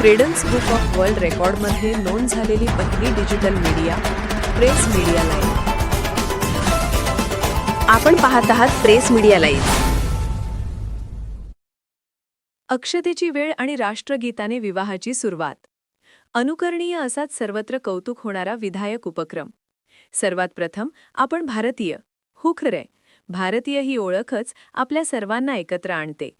Credence book of world रेकॉर्डमध्ये नोंद झालेली पहिली digital media press media live आपण पाहत आहात प्रेस मीडिया लाईव्ह अक्षतेची वेळ आणि राष्ट्रगीताने विवाहाची सुरुवात. अनुकरणीय असाच सर्वत्र कौतुक होणारा विधायक उपक्रम. सर्वात प्रथम आपण भारतीय. हुखरे भारतीय ही ओळखच आपल्या सर्वांना एकत्र आणते.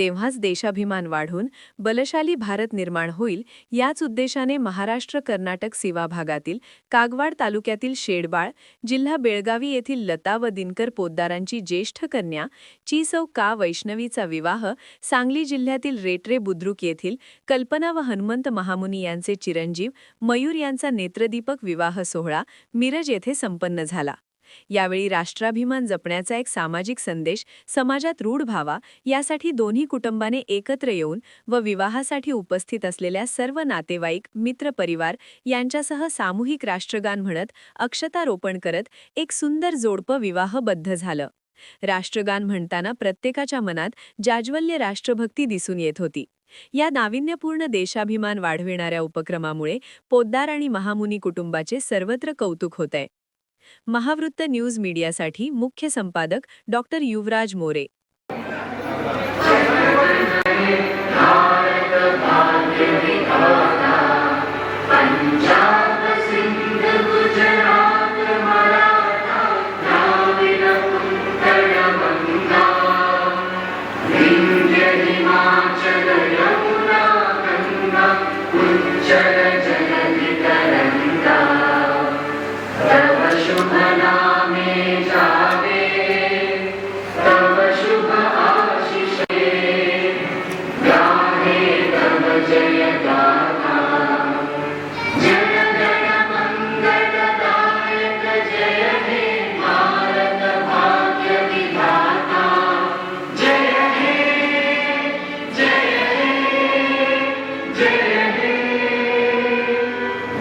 तेव्हाच देशाभिमान वाढून बलशाली भारत निर्माण होईल याच उद्देशाने महाराष्ट्र कर्नाटक सेवा भागातील कागवाड तालुक्यातील शेडबाळ जिल्हा बेळगावी येथील लता व दिनकर पोद्दारांची ज्येष्ठ कन्या चिसौ का वैष्णवीचा विवाह सांगली जिल्ह्यातील रेटरे बुद्रुक येथील कल्पना व हनुमंत महामुनी यांचे चिरंजीव मयूर यांचा नेत्रदीपक विवाह सोहळा मिरज येथे संपन्न झाला. यावेळी राष्ट्राभिमान जपण्याचा एक सामाजिक संदेश समाजात रूढ व्हावा यासाठी दोन्ही कुटुंबाने एकत्र येऊन व विवाहासाठी उपस्थित असलेल्या सर्व नातेवाईक मित्रपरिवार यांच्यासह सामूहिक राष्ट्रगान म्हणत अक्षतारोपण करत एक सुंदर जोडपं विवाहबद्ध झालं. राष्ट्रगान म्हणताना प्रत्येकाच्या मनात जाज्वल्य राष्ट्रभक्ती दिसून येत होती. या नाविन्यपूर्ण देशाभिमान वाढविणाऱ्या उपक्रमामुळे पोद्दार आणि महामुनी कुटुंबाचे सर्वत्र कौतुक होतंय. महावृत्त न्यूज मीडियासाठी मुख्य संपादक doctor Yuvraj More.